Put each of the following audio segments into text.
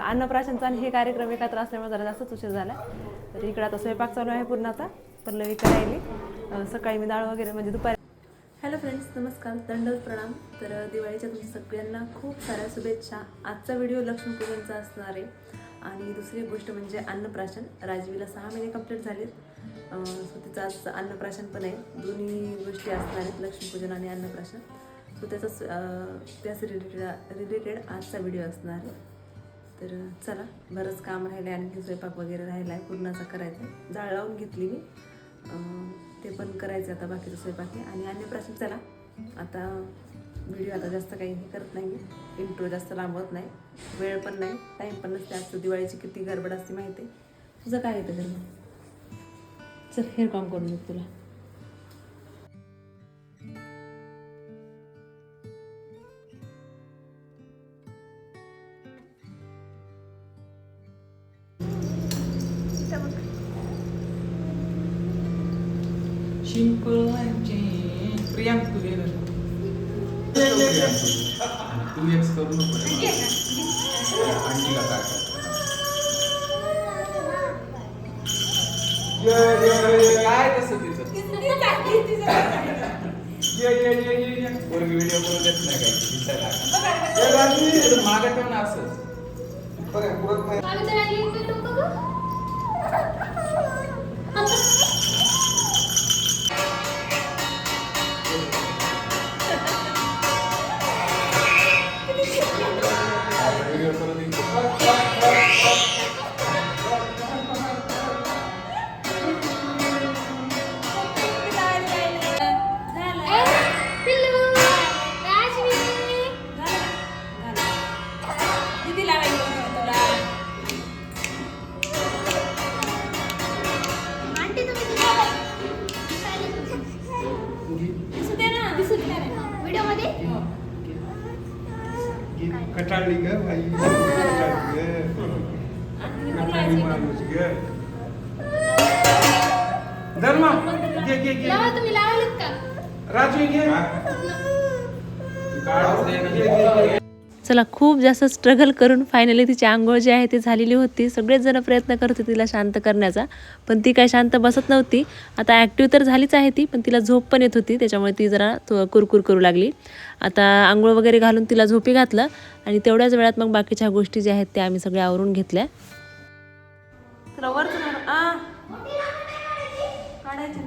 अन्नप्राशनचा आणि हे कार्यक्रम एकत्र असल्यामुळे जरा जास्तच उशीर झाला तर इकडे आता स्वयंपाक चालू आहे पूर्ण आता पल्लवी करायली सकाळी मी डाळ वगैरे म्हणजे दुपारी. हॅलो फ्रेंड्स नमस्कार. दंडल प्रणाम. तर दिवाळीच्या तुमच्या सगळ्यांना खूप साऱ्या शुभेच्छा. आजचा व्हिडिओ लक्ष्मीपूजनचा असणार आहे. आणि दुसरी गोष्ट म्हणजे अन्नप्राशन. राजवीला सहा महिने कंप्लीट झालेत. सो तिचं आज अन्नप्राशन पण आहे. दोन्ही गोष्टी असणार आहेत लक्ष्मीपूजन आणि अन्नप्राशन. सो त्याचाच त्याच रिलेटेड रिलेटेड आजचा व्हिडिओ असणार. आहे तर चला बरंच काम राहिलं आहे आणखी स्वयंपाक वगैरे राहिला आहे पूर्णाचा करायचा. आहे. डाळ लावून घेतली मी. ते पण करायचं आता बाकीचं स्वयंपाक. आहे आणि प्रश्न चला. आता व्हिडिओ आता जास्त काही हे करत नाही इंट्रो जास्त लांबवत नाही. वेळ पण नाही. टाईम पण नसते. आजचं दिवाळीची किती गडबड असते माहिती आहे तुझं काय येतं घरी? चल हेअर काम करून देत तुला. शिंपलांचे प्रियांक तू घे. तू एक्स करू नको. आंटीला काय काय तसं तिचं ये ये ये ये ये पोरगी व्हिडिओ करू देत नाही काही दिसायला ए, राजवी, इकडं मागं ठेव ना व्हिडिओमध्ये? कटाळली ग बाई. कटाळली ग. कटाळली माणूस ग. धर्मा घे घे घे. लावा तुम्ही लावायलात का? राजू घे. चला खूप जास्त स्ट्रगल करून फायनली तिची आंघोळ जी आहे ती झालेली होती. सगळेच जण प्रयत्न करत होते तिला शांत करण्याचा. पण ती काय शांत बसत नव्हती. आता ॲक्टिव्ह तर झालीच आहे ती पण तिला झोप पण येत होती. त्याच्यामुळे ती जरा तो कुरकुर करू लागली. आता आंघोळ वगैरे घालून तिला झोपी घातलं आणि तेवढ्याच वेळात मग बाकीच्या गोष्टी ज्या आहेत त्या आम्ही सगळ्या आवरून घेतल्या. काढायची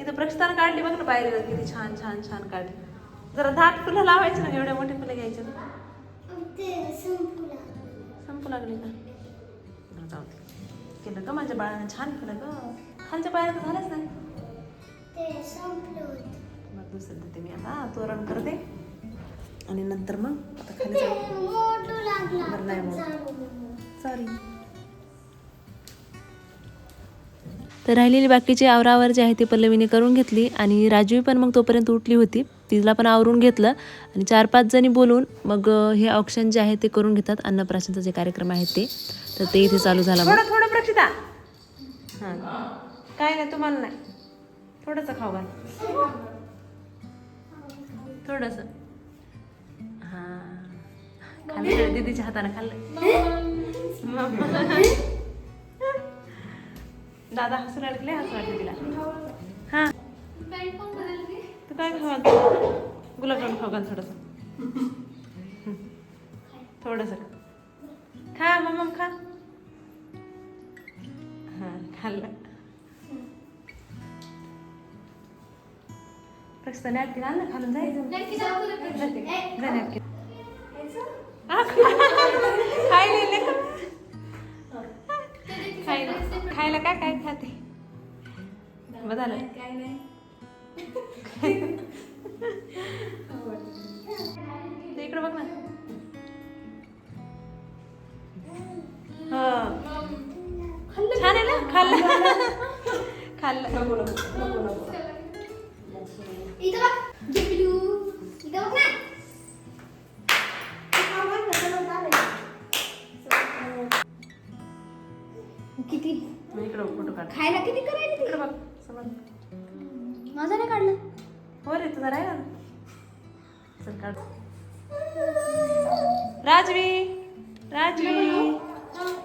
इथं प्रक्षान काढली बघ ना बाहेर किती छान छान छान काढली. जरा धाट फुलं लावायची ना एवढ्या मोठे फुलं घ्यायचे ना. संपू लागली का? जाऊ दे. केलं का माझ्या बाळाने? छान केलं ग. खालच्या पायाला तर झालंच नाही. मग दुसरं देते मी आता. तोरण करते. आणि नंतर मग आता खाली जाऊ. नाही मग सॉरी तर राहिलेली बाकीची आवरावर जी आहे ती पल्लवीने करून घेतली आणि राजवी पण मग तोपर्यंत उठली होती. तिला पण आवरून घेतलं. आणि चार पाच जणी बोलून मग हे ऑप्शन जे आहे ते करून घेतात. अन्नप्राशनचा जे कार्यक्रम आहे ते. तर ते इथे चालू झाला थोडं थोडं प्रक्षिता हां. काय नाही तुम्हाला नाही. थोडंसं खाऊ घाल. थोडंसं. हां. खाल्लं दीदीच्या हाताने खाल्लं दादा हसून अडकले हसून अडकले तिला. हां. तू काय खावा गुलाबजाम खाऊ घाल थोडंसं? थोडंसं खा मम्मा खा. हां खाल्लं. प्रश्न नॅपकिन ना खालून? जायचं जाते जा नॅपकिन खायला खायला. खायला काय काय खाते? बघायला काय नाही इकडे बघ ना. हा. छान आहे ना? खाल्लं. खाल्लं. किती? इकडं फोटो काढ. खायला किती करायला इकडे बघ. माझा नाही काढलं. हो रे तुझा राहिला काढ. राजवी राजवी.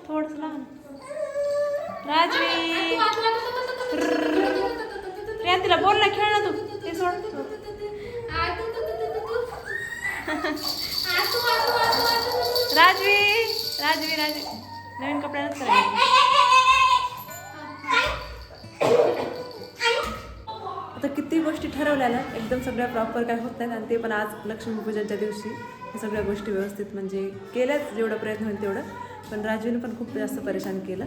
थोडस लहान राजवी. प्रिया तिला बोल ना खेळ ना तू. ते सोड. राजवी राजवी राजवी. नवीन कपड्यानंच करायचं. गोष्टी ठरवल्या ना एकदम सगळ्या प्रॉपर काय होत नाहीत आणि ते पण आज लक्ष्मीपूजनच्या दिवशी हे सगळ्या गोष्टी व्यवस्थित म्हणजे केल्याच जेवढा प्रयत्न होईल तेवढं. पण राजवीने पण खूप जास्त परेशान केलं.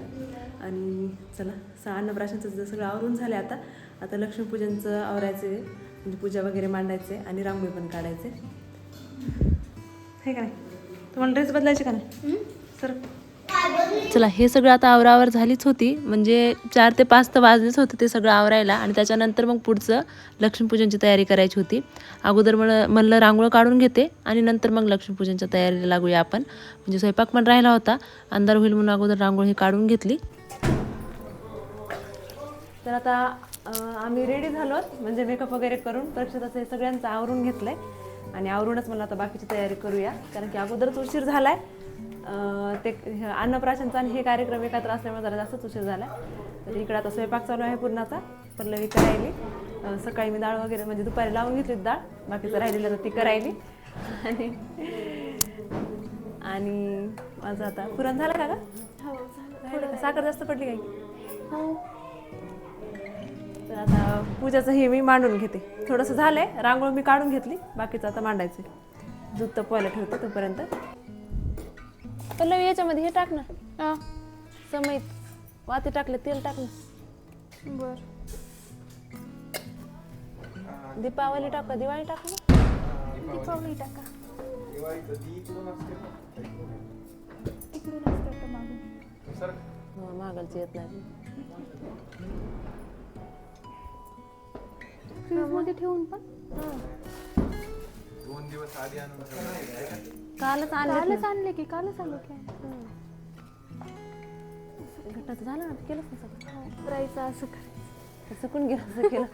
आणि चला सा अन्नप्राशनचं जर सगळं आवरून झालं आता आता लक्ष्मीपूजनचं आवरायचं आहे. म्हणजे पूजा वगैरे मांडायचे आणि रांगोळी पण काढायचे. हे का नाही? तुम्हाला ड्रेस बदलायचे का नाही? सर चला हे सगळं आता आवरावर झालीच होती. म्हणजे चार ते पाच तर वाजलेच होते ते सगळं आवरायला. आणि त्याच्यानंतर मग पुढचं लक्ष्मीपूजनची तयारी करायची होती. अगोदर मला म्हणलं रांगोळ काढून घेते आणि नंतर मग लक्ष्मीपूजनच्या तयारीला लागूया आपण. म्हणजे स्वयंपाक पण राहिला होता. अंधार होईल म्हणून अगोदर रांगोळी ही काढून घेतली. तर आता आम्ही रेडी झालो म्हणजे मेकअप वगैरे करून परीक्षेत हे सगळ्यांचं आवरून घेतलंय. आणि आवरूनच मला आता बाकीची तयारी करूया. कारण की अगोदरच उशीर झालाय. आहे ते हे अन्नप्राशनचा आणि हे कार्यक्रम एकत्र असल्यामुळे जरा जास्तच उशीर झालाय तर इकडे आता स्वयंपाक चालू आहे पूर्णाचा. पल्लवी करायली सकाळी मी डाळ वगैरे म्हणजे दुपारी लावून घेतली डाळ. बाकीचं राहिलेलं तर ती करायली. आणि आणि माझं आता पुरण झालं का राहिलं का? साखर जास्त पडली काही तर आता पूजाचं हे मी मांडून घेते. थोडंसं झालंय. रांगोळ मी काढून घेतली. बाकीचं आता मांडायचं दूध तपवायला ठेवते तोपर्यंत. पल्लवी याच्यामध्ये हे टाक ना. समईत वाती टाकले तेल टाक ना. बर. दीपावली टाक दिवाळी टाक ना. दीपावली टाका. मागून हो, मागलची येत नाही. फ्रीजमध्ये ठेवून पण? दोन दिवस आधी आणून ठेवलं. कालच आणलं कालच आणले की कालच आणले की. घटनाचं झालं ना केलंच ना सगळं. करायचं असं करायचं. असं कोण गेलं असं केलं.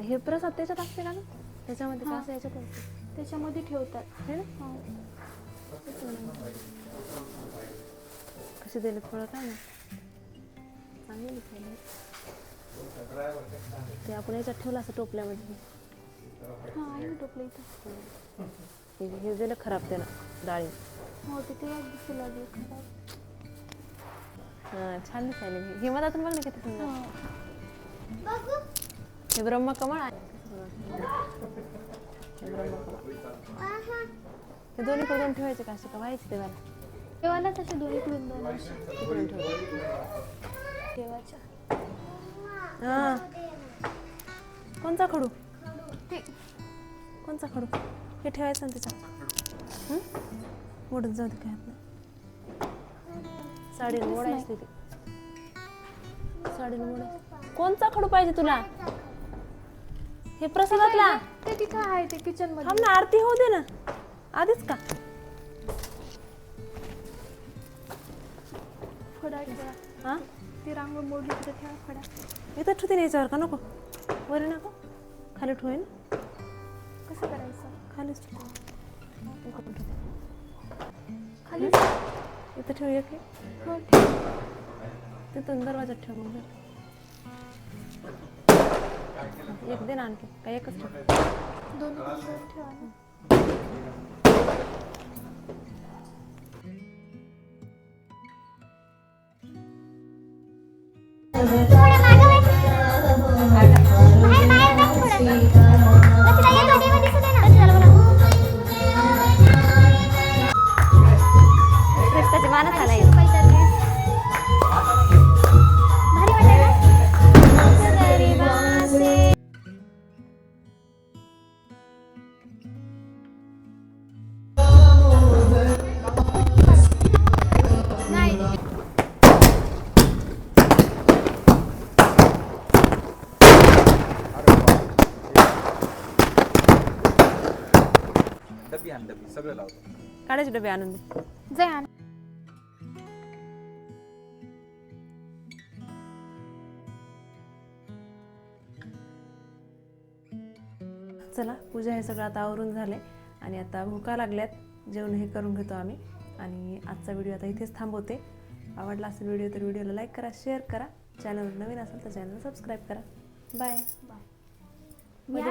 हे प्रसाद त्याच्यात असते का ना त्याच्यामध्ये हा. कसं याच्यात असते त्याच्यामध्ये ठेवतात. हे ना? हो. कशी दिले फळं काय ना चांगली दिसायला. ते आपण याच्यात ठेवलं असं टोपल्यामध्ये. हा टोपलं इथं. हे हे खराब त्याला डाळी. हो ते तेव्हा दिसू लागले खराब. हा छान दिसायला हे. हे मधातून बघ ना किती सुंदर. हा. हे ब्रह्मकमळ आहे. हे हे दोन्ही कडून ठेवायचे का असे का? व्हायचे देवाला देवाला तसे दोन इकडून दोन. असे तिकडून ठेवायचे. देवाच्या हा. कोणचा खडू? ते कोणचा खडू? हे ठेवायचं ना त्याच्यात. हं? मोडत जाऊ दे काय नाही. साडीने मोडायची ती साडीने मोडायची कोणचा खडू पाहिजे तुला? हे प्रसादातला ते तिथं आहे ते किचनमध्ये थांब ना आरती होऊ दे ना. आधीच का? फडा हा? ती रांगोळ मोडली तिथं ठेवा फडा. इथं ठेवते ना याच्यावर का? नको. वर नको. खाली ठेवेन कसं करायचं? खालीच. खाली? इथं ठेव एक. हे. तिथून दरवाजात ठेव मग. एक दे ना आणखी. काय एकच ठेव. दोन ठेवा ना. त्याची डबी आण डबी सगळं लावतो काढायचे डबे आणून दे. जय आण. चला पूजा हे सगळं आता आवरून झाले आणि आता भुका लागल्यात. जेवण हे करून घेतो आम्ही आणि आजचा व्हिडिओ आता इथेच थांबवते. आवडला असेल व्हिडिओ तर व्हिडिओला लाईक करा शेअर करा. चॅनल नवीन असेल तर चॅनल सबस्क्राईब करा. बाय. या.